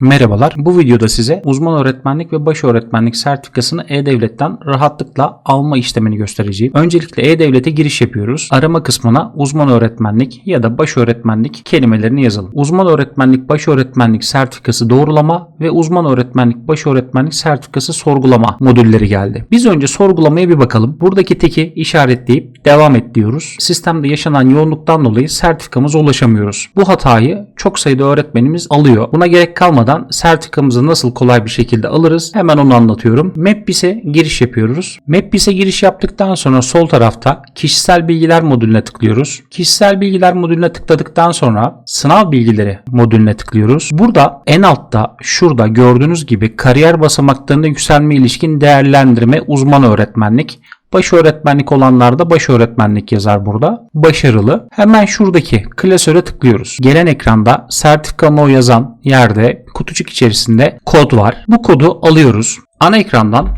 Merhabalar. Bu videoda size uzman öğretmenlik ve baş öğretmenlik sertifikasını E-Devlet'ten rahatlıkla alma işlemini göstereceğim. Öncelikle E-Devlet'e giriş yapıyoruz. Arama kısmına uzman öğretmenlik ya da baş öğretmenlik kelimelerini yazalım. Uzman öğretmenlik, baş öğretmenlik sertifikası doğrulama ve uzman öğretmenlik, baş öğretmenlik sertifikası sorgulama modülleri geldi. Biz önce sorgulamaya bir bakalım. Buradaki teki işaretleyip devam et diyoruz. Sistemde yaşanan yoğunluktan dolayı sertifikamıza ulaşamıyoruz. Bu hatayı çok sayıda öğretmenimiz alıyor. Buna gerek kalmadan sertifikamızı nasıl kolay bir şekilde alırız hemen onu anlatıyorum. MapBiz'e giriş yapıyoruz. MapBiz'e giriş yaptıktan sonra sol tarafta kişisel bilgiler modülüne tıklıyoruz. Kişisel bilgiler modülüne tıkladıktan sonra sınav bilgileri modülüne tıklıyoruz. Burada en altta şurada gördüğünüz gibi kariyer basamaklarında yükselme ilişkin değerlendirme uzman öğretmenlik Baş öğretmenlik olanlarda baş öğretmenlik yazar burada. Başarılı. Hemen şuradaki klasöre tıklıyoruz. Gelen ekranda sertifikamı o yazan yerde kutucuk içerisinde kod var. Bu kodu alıyoruz. Ana ekrandan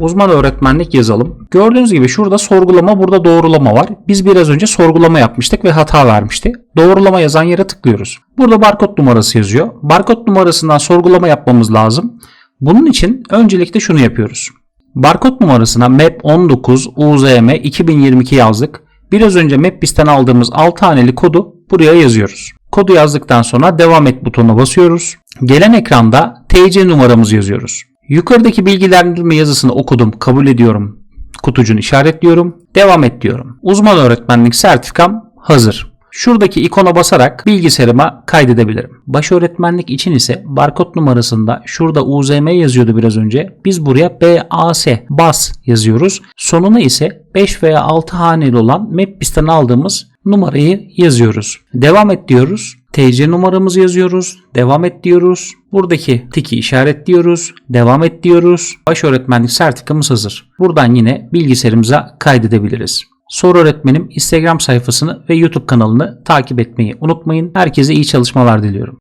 uzman öğretmenlik yazalım. Gördüğünüz gibi şurada sorgulama burada doğrulama var. Biz biraz önce sorgulama yapmıştık ve hata vermişti. Doğrulama yazan yere tıklıyoruz. Burada barkod numarası yazıyor. Barkod numarasından sorgulama yapmamız lazım. Bunun için öncelikle şunu yapıyoruz. Barkod numarasına MAP 19 UZM 2022 yazdık. Biraz önce MapBiz'ten aldığımız 6 haneli kodu buraya yazıyoruz. Kodu yazdıktan sonra devam et butonuna basıyoruz. Gelen ekranda TC numaramızı yazıyoruz. Yukarıdaki bilgilendirme yazısını okudum, kabul ediyorum. Kutucuğunu işaretliyorum. Devam et diyorum. Uzman öğretmenlik sertifikam hazır. Şuradaki ikona basarak bilgisayarıma kaydedebilirim. Baş öğretmenlik için ise barkod numarasında şurada UZM yazıyordu biraz önce. Biz buraya BAS BAS yazıyoruz. Sonuna ise 5 veya 6 haneli olan MapBiz'ten aldığımız numarayı yazıyoruz. Devam et diyoruz. TC numaramızı yazıyoruz. Devam et diyoruz. Buradaki tiki işaretliyoruz. Devam et diyoruz. Baş öğretmenlik sertifikamız hazır. Buradan yine bilgisayarımıza kaydedebiliriz. Soru öğretmenim Instagram sayfasını ve YouTube kanalını takip etmeyi unutmayın. Herkese iyi çalışmalar diliyorum.